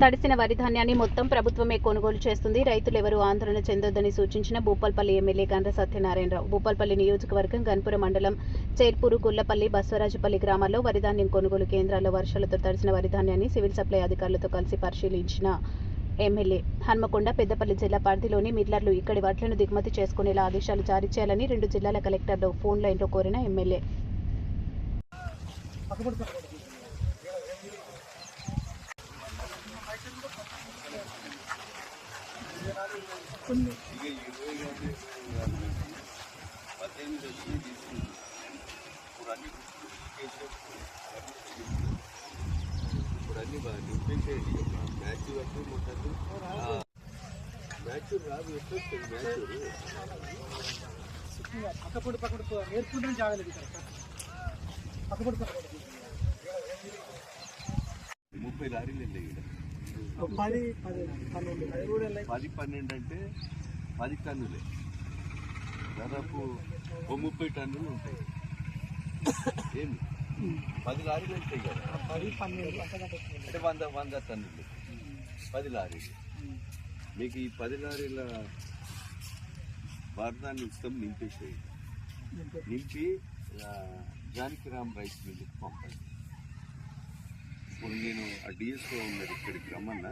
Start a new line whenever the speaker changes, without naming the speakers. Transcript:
తడిసిన వరి ధాన్యాన్ని మొత్తం ప్రభుత్వమే కొనుగోలు చేస్తుంది. రైతులు ఎవరూ ఆందోళన చెందొద్దని సూచించిన భూపాల్పల్లి ఎమ్మెల్యే గండ్ర సత్యనారాయణరావు. భూపాల్పల్లి నియోజకవర్గం గన్పుర మండలం చేర్పూరు గుల్లపల్లి బస్వరాజుపల్లి గ్రామాల్లో వరిధాన్యం కొనుగోలు కేంద్రాల్లో వర్షాలతో తడిసిన వరిధాన్యాన్ని సివిల్ సప్లై అధికారులతో కలిసి పరిశీలించిన ఎమ్మెల్యే. హన్మకొండ పెద్దపల్లి జిల్లా పరిధిలోని మిల్లర్లు ఇక్కడి వడ్లను దిగుమతి చేసుకునేలా ఆదేశాలు జారీ చేయాలని రెండు జిల్లాల కలెక్టర్లు ఫోన్ లైన్లో కోరిన ఎమ్మెల్యే.
పక్కపొడి పక్కపొడి నేర్చుకుంటే జాగలేదు పక్కపొడి పక్కపొడి
ముప్పై లారీలు వెళ్ళాయి ఇక్కడ.
పది పది పన్నెండు
అంటే పది టన్నులే. దాదాపు ఓ ముప్పై టన్నులు ఉంటాయి. ఏంది పది లారీలు వెళ్తాయి కదా.
పది పన్నెండు.
అంటే వంద వంద టన్నులు. పది లారీలు. మీకు ఈ పది లారీల భారతాన్ని ఇస్తాం నింపేసేయి నింపి జానకిరామ్ రైస్ మిల్లుకి పంపండి. ఇప్పుడు నేను ఆ డిఎస్ఓ ఉన్నది ఇక్కడికి రమ్మన్నా.